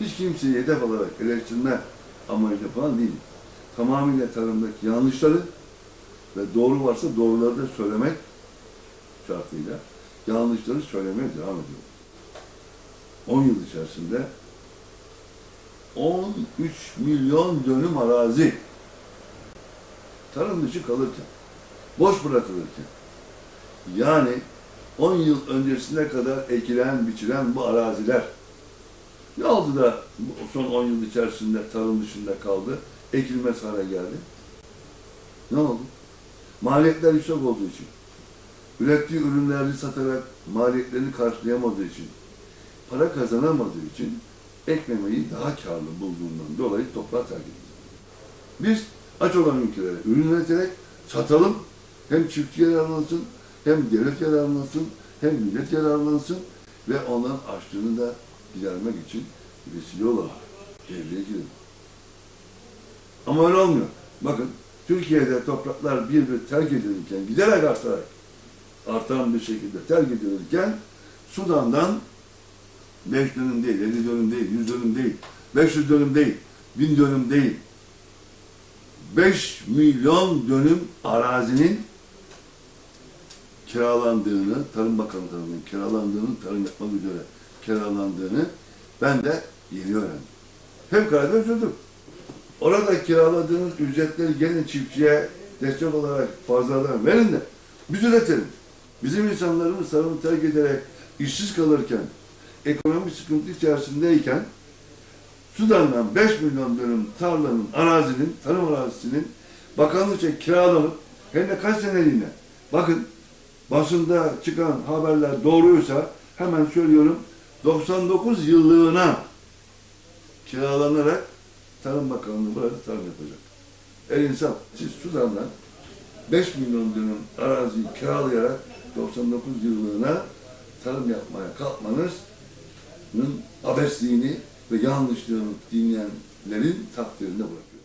hiç kimseyi hedef alarak eleştirme amacıyla falan değil. Tamamıyla tarımdaki yanlışları ve doğru varsa doğruları da söylemek şartıyla yanlışları söylemeye devam ediyor. 10 yıl içerisinde 13 milyon dönüm arazi tarım dışı kalırken, boş bırakılırken, yani 10 yıl öncesine kadar ekilen, biçilen bu araziler ne oldu da son 10 yıl içerisinde tarım dışında kaldı, ekilmez hale geldi? Ne oldu? Maliyetler yüksek olduğu için, ürettiği ürünlerini satarak maliyetlerini karşılayamadığı için, para kazanamadığı için ekmemeyi daha karlı bulduğundan dolayı toprağı terk etti. Biz aç olan ülkelere ürün üreterek satalım, hem çiftçi yararlansın, hem devlet yararlansın, hem millet yararlansın ve onların açlığını da gidermek için vesile olarak devreye girelim. Ama öyle olmuyor. Bakın Türkiye'de topraklar bir bir terk edilirken, giderek artarak artan bir şekilde terk edilirken Sudan'dan 5 dönüm değil, 50 dönüm değil, 100 dönüm değil, 500 dönüm değil, 1000 dönüm değil. 5 milyon dönüm arazinin kiralandığını, Tarım Bakanı tarafından kiralandığını, tarım yapmak üzere kiralandığını ben de yeni öğrendim. Fevkalade üzüldüm. Orada kiraladığınız ücretleri gelin çiftçiye destek olarak fazladan verin de biz üretelim. Bizim insanlarımız tarımı terk ederek işsiz kalırken, ekonomik sıkıntı içerisindeyken Sudan'dan 5 milyon dönüm tarlanın, arazinin, tarım arazisinin bakanlıkça kiralanıp hem de kaç seneliğine. Bakın basında çıkan haberler doğruysa hemen söylüyorum 99 yıllığına kiralanarak Tarım Bakanlığı burada tarım yapacak. El insaf. Siz Sudan'dan 5 milyon dönüm araziyi kiralayarak 99 yıllığına tarım yapmaya kalkmanızın abesliğini ve yanlışlığını dinleyenlerin takdirinde bırakıyor.